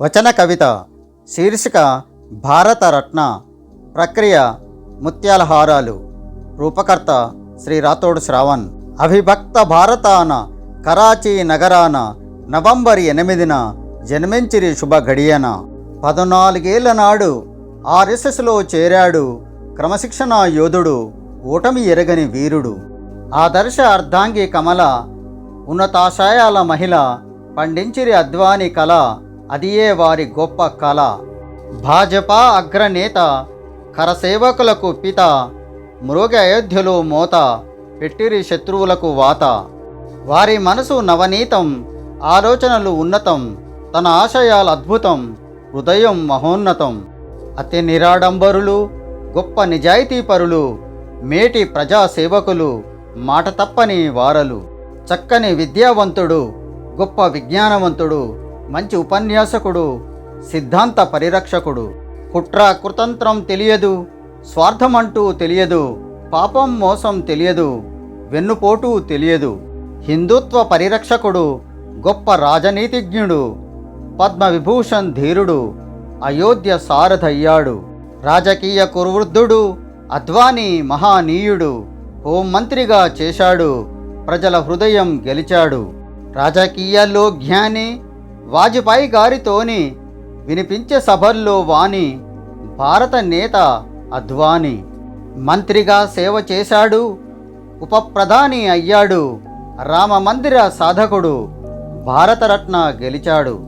వచన కవిత శీర్షిక భారతరత్న ప్రక్రియ ముత్యాల హారాలు రూపకర్త శ్రీ రాతోడు శ్రావణ్. అవిభక్త భారతాన కరాచీ నగరాన నవంబర్ ఎనిమిదిన జన్మించిరి శుభ గడియన పద్నాలుగేళ్ళ నాడు ఆర్ఎస్ఎస్లో చేరాడు క్రమశిక్షణ యోధుడు ఓటమి ఎరగని వీరుడు. ఆదర్శ అర్ధాంగి కమల ఉన్నతాశయాల మహిళ పండించిరి అద్వాని కళ అదియే వారి గొప్ప కళ. భాజపా అగ్రనేత కరసేవకులకు పిత మృగ అయోధ్యలో మోత పెట్టిరి శత్రువులకు వాత. వారి మనసు నవనీతం ఆలోచనలు ఉన్నతం తన ఆశయాలు అద్భుతం హృదయం మహోన్నతం. అతి నిరాడంబరులు గొప్ప నిజాయితీపరులు మేటి ప్రజాసేవకులు మాట తప్పని వారలు. చక్కని విద్యావంతుడు గొప్ప విజ్ఞానవంతుడు మంచి ఉపన్యాసకుడు సిద్ధాంత పరిరక్షకుడు. కుట్ర కుతంత్రం తెలియదు స్వార్థమంటూ తెలియదు పాపం మోసం తెలియదు వెన్నుపోటు తెలియదు. హిందుత్వ పరిరక్షకుడు గొప్ప రాజనీతిజ్ఞుడు పద్మవిభూషణ్ ధీరుడు అయోధ్య సారథయ్యాడు. రాజకీయ కురువృద్ధుడు అద్వానీ మహానీయుడు హోంమంత్రిగా చేశాడు ప్రజల హృదయం గెలిచాడు. రాజకీయాల్లో జ్ఞాని వాజ్పేయి గారితోని వినిపించే సభల్లో వాణి భారత నేత అద్వాని. మంత్రిగా సేవ చేశాడు ఉప ప్రధాని అయ్యాడు రామ మందిర సాధకుడు భారతరత్న గెలిచాడు.